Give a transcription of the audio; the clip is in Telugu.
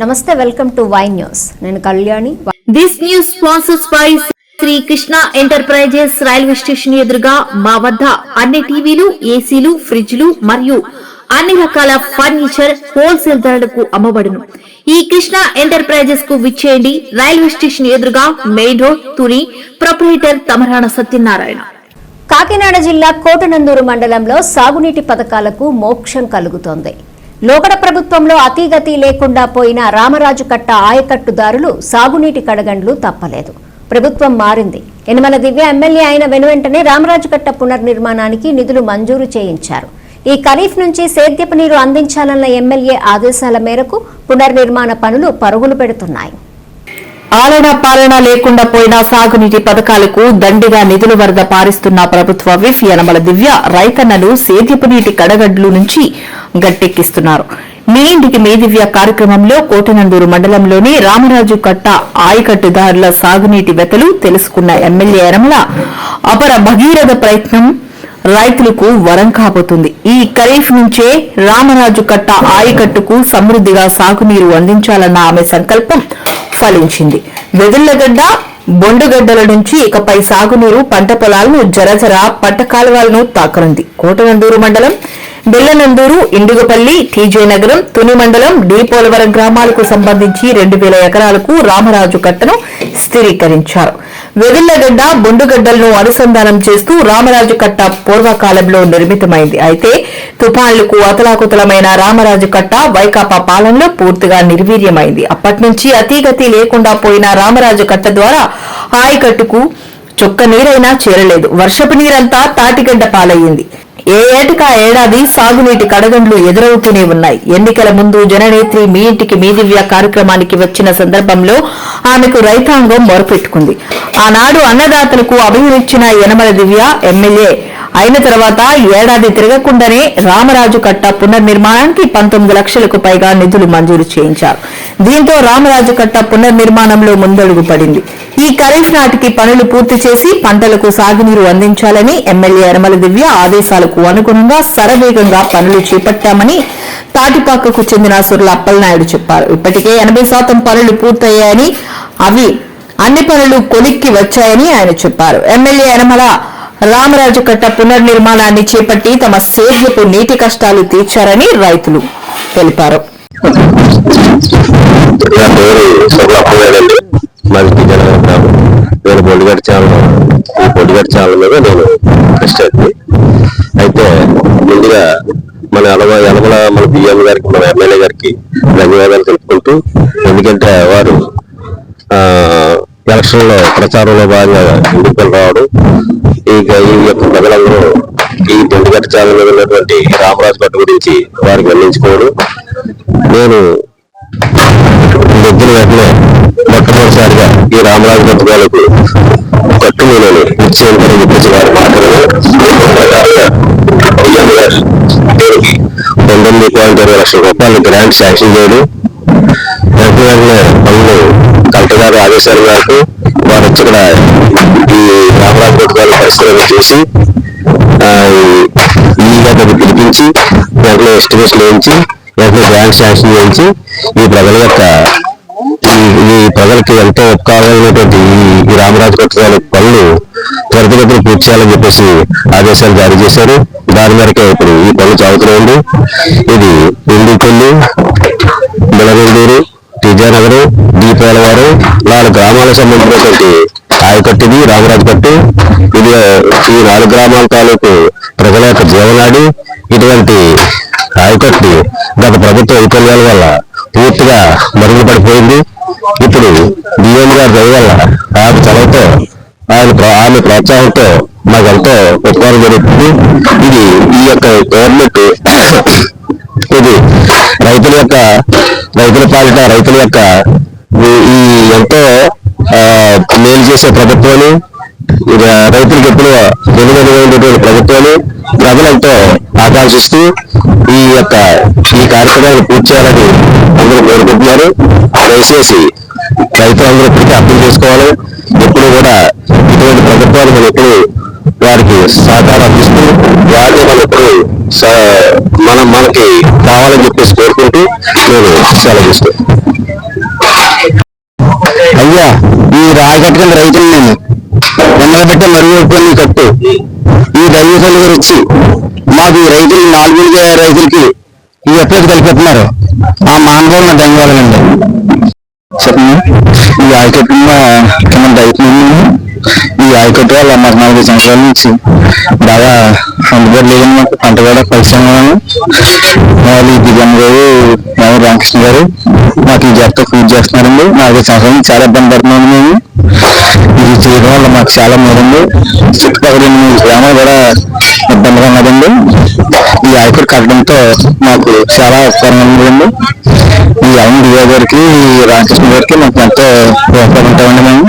నమస్తే వెల్కమ్ టు వై న్యూస్. నేను Kalyani. This news sponsors by Shri Krishna enterprises railway station ఎదురుగా మా వద్ద అన్ని టీవీలు ఏసీలు ఫ్రిడ్జ్లు మరియు అన్ని రకాల ఫర్నిచర్ హోల్సేల్ ధరలకు అమ్మబడును. ఈ కృష్ణ ఎంటర్ప్రైజెస్కు విచ్చేయండి. రైల్వే స్టేషన్ ఎదురుగా main road Tuni proprietor Tamarana Satyanarayana. Kakinada జిల్లా కోటనందూరు మండలంలో సాగునీటి పథకాలకు మోక్షం కలుగుతోంది. లోకడ ప్రభుత్వంలో అతీగతి లేకుండా పోయిన రామరాజు కట్ట ఆయకట్టుదారులు సాగునీటి కడగండ్లు తప్పలేదు. ప్రభుత్వం మారింది. యనమల దివ్య ఎమ్మెల్యే అయిన వెనువెంటనే రామరాజు కట్ట పునర్నిర్మాణానికి నిధులు మంజూరు చేయించారు. ఈ ఖరీఫ్ నుంచి సేద్యపు నీరు అందించాలన్న ఎమ్మెల్యే ఆదేశాల మేరకు పునర్నిర్మాణ పనులు పరుగులు పెడుతున్నాయి. ఆలన పాలన లేకుండా పోయిన సాగునీటి పథకాలకు దండిగా నిధుల వరద పారిస్తున్న ప్రభుత్వ విఫ్ యనమల దివ్య రైతన్నలు సేద్యపు నీటి కడగడ్లు నుంచి గట్టెక్కిస్తున్నారు. మీ ఇంటికి మీ దివ్య కార్యక్రమంలో కోటనందూరు మండలంలోని రామరాజు కట్ట ఆయకట్టుదారుల సాగునీటి వెతలు తెలుసుకున్న ఎమ్మెల్యే యనమల అపర భగీరథ ప్రయత్నం రైతులకు వరం కాబోతుంది. ఈ ఖరీఫ్ నుంచే రామరాజు కట్ట ఆయకట్టుకు సమృద్దిగా సాగునీరు అందించాలన్న ఆమె సంకల్పం ఫలించింది వెదుళ్ళగడ్డ బొండుగడ్డల నుంచి ఇకపై సాగునీరు పంట పొలాలను జరజర పంట కాలువలను తాకనుంది. కోటనందూరు మండలం బెల్లనందూరు ఇండుగపల్లి టీజే నగరం తుని మండలం డి పోలవరం గ్రామాలకు సంబంధించి రెండు వేల ఎకరాలకు రామరాజు కట్టను స్థిరీకరించారు. వెదుళ్ళగడ్డ బొండుగడ్డలను అనుసంధానం చేస్తూ రామరాజు కట్ట పూర్వకాలంలో నిర్మితమైంది. అయితే తుఫాన్లకు అతలాకుతలమైన రామరాజు కట్ట వైకాపా పాలనలో పూర్తిగా నిర్వీర్యమైంది. అప్పటి నుంచి అతీగతి లేకుండా పోయిన రామరాజు కట్ట ద్వారా ఆయకట్టుకు చొక్క నీరైనా చేరలేదు. వర్షపు నీరంతా తాటిగడ్డ పాలయ్యింది. ఏ ఏటికా ఏడాది సాగునీటి కడగండ్లు ఎదురవుతూనే ఉన్నాయి. ఎన్నికల ముందు జననేత్రి మీ ఇంటికి మీ దివ్య కార్యక్రమానికి వచ్చిన సందర్భంలో ఆమెకు రైతాంగం మొరపెట్టుకుంది. ఆనాడు అన్నదాతలకు అభివృద్ధిచ్చిన యనమల దివ్య ఎమ్మెల్యే అయిన తర్వాత ఏడాది తిరగకుండానే రామరాజు కట్ట పునర్నిర్మాణానికి పంతొమ్మిది లక్షలకు పైగా నిధులు మంజూరు చేయించారు. దీంతో రామరాజు కట్ట పునర్నిర్మాణంలో ముందడుగు పడింది. ఈ ఖరీఫ్ నాటికి పనులు పూర్తి చేసి పంటలకు సాగునీరు అందించాలని ఎమ్మెల్యే యనమల దివ్య ఆదేశాలకు అనుగుణంగా శరవేగంగా పనులు చేపట్టామని తాటిపాకకు చెందిన సుర్ల అప్పలనాయుడు చెప్పారు. ఇప్పటికే ఎనభై శాతం పనులు పూర్తయ్యాయని అవి అన్ని పనులు కొలిక్కి వచ్చాయని ఆయన చెప్పారు. ఎమ్మెల్యే యనమల రామరాజు కట్ట పునర్నిర్మాణాన్ని చేపట్టి తమ సేద్యపు నీటి కష్టాలు తీర్చారని రైతులు తెలిపారు నా పేరు సొల్లప్పగాడండి మాది విజయనగరం గ్రామం నేను బొడిగడ్డ ఛానల్ గారి ఛానల్ మీద నేను క్రిస్టియన్ని అయితే ముందుగా మన అలవ ఎలమల మన బిఎం గారికి మన ఎమ్మెల్యే గారికి ధన్యవాదాలు తెలుపుకుంటూ ఎందుకంటే వారు ఎలక్షన్లో ప్రచారంలో భాగంగా ఎన్నికలు రావడం ఈ ఈ యొక్క ప్రజలందరూ ఈ బొడిగడ్డ ఛానల్ మీద ఉన్నటువంటి రామరాజు పట్టు గురించి వారికి వెల్లించుకోవడం నేను దగ్గర వెంటనే మొట్టమొదటిసారిగా ఈ రామరాజు పథకాలకు కట్టు నేను చెప్పేసి పంతొమ్మిది పాయింట్ ఇరవై లక్షల రూపాయలు గ్రాంట్ శాంక్షన్ చేయడం. వెంటనే పనులు కలెక్టర్ గారి ఆదేశాల మేరకు వారు వచ్చి ఇక్కడ ఈ రామరాజు పథకాలు పరిశీలన చేసి ఆ, ఈ పిలిపించి వెంటనే ఎస్టిమేషన్ వేయించి వెంటనే గ్రాంట్ శాంక్షన్ చేయించి ఈ ప్రజల యొక్క ఈ ప్రజలకి ఎంతో ఉపకారమైనటువంటి ఈ- రామరాజపేట రామరాజు పనులు త్వరితగతిన పూర్తి చేయాలని చెప్పేసి ఆదేశాలు జారీ చేశారు. దాని మేరకే ఇప్పుడు ఈ పనులు ఉంది. ఇది ఇండిపల్లి బిలగందూరు విజయనగరం దీపాలవారం నాలుగు గ్రామాలకు సంబంధించినటువంటి ఆయకట్టుది రామరాజు ఇది ఈ నాలుగు గ్రామాల తాలూకు ప్రజల యొక్క జీవనాడి. ఇటువంటి ఆయకట్టు గత ప్రభుత్వ వైఫల్యాల వల్ల పూర్తిగా మరుగుపడిపోయింది ఇప్పుడు డిఎం గారి దయ వల్ల చలవతో ఆయన ప్ర- ఆమె ప్రోత్సాహంతో మాకెంతో ఉపకారం జరుగుతుంది. ఇది ఈ యొక్క గవర్నమెంట్ ఇది రైతుల యొక్క రైతుల పాలిట రైతుల యొక్క ఈ- ఎంతో మేలు చేసే ప్రభుత్వాలు ఇది రైతులకు ఎప్పుడూ వెనుగనుగైనటువంటి ప్రభుత్వాలు ప్రజలంతో ఆకాంక్షిస్తూ ఈ యొక్క ఈ కార్యక్రమాన్ని పూర్తి చేయాలని అందరూ కోరుకుంటున్నారు. దయచేసి రైతులందరూ ఇప్పటికీ అర్థం చేసుకోవాలి. ఎప్పుడు కూడా ఇటువంటి ప్రభుత్వాలు మనం ఎప్పుడు వారికి సహకారం ఇస్తూ వారిని మనం ఎప్పుడు మనం మనకి కావాలని చెప్పేసి కోరుకుంటూ నేను సెలవు ఇస్తాను అయ్యా ఈ రాయగట్టుకున్న రైతులు నేను ఎండబెట్టే మరుగు కట్టు. ఈ దైవతలు గారు వచ్చి మాకు ఈ రైతులు నాలుగు రైతులకి ఈ ఎప్పుడైతే కలిపెట్టినారు ఆ మానవులను నా ధన్యవాదాలండి. చెప్పండి. ఈ ఆయకట్టు ఒకటి వల్ల మాకు నాలుగు సంవత్సరాల నుంచి బాగా అందుబాటు లేదని మాకు పంట కూడా పరిశ్రమ వాళ్ళు ఈ గారు మేము రామకృష్ణ గారు మాకు ఈ జాబ్తో పూజ చేస్తున్నారండి. నాలుగు సంవత్సరాల నుంచి చాలా ఇబ్బంది పడుతున్నాము మేము. ఇది చేయడం వల్ల మాకు చాలా మేలండి. చుట్టుపక్కల గ్రామాలు కూడా ఇబ్బందిగా ఉన్నదండి. ఈ ఆయకట్టు కట్టడంతో మాకు చాలా ఉపకారంగా ఉందండి ఈ అవును దివ్య గారికి రామకృష్ణ గారికి మాకు ఎంతో ఉపయోగపడి ఉంటామండి మేము.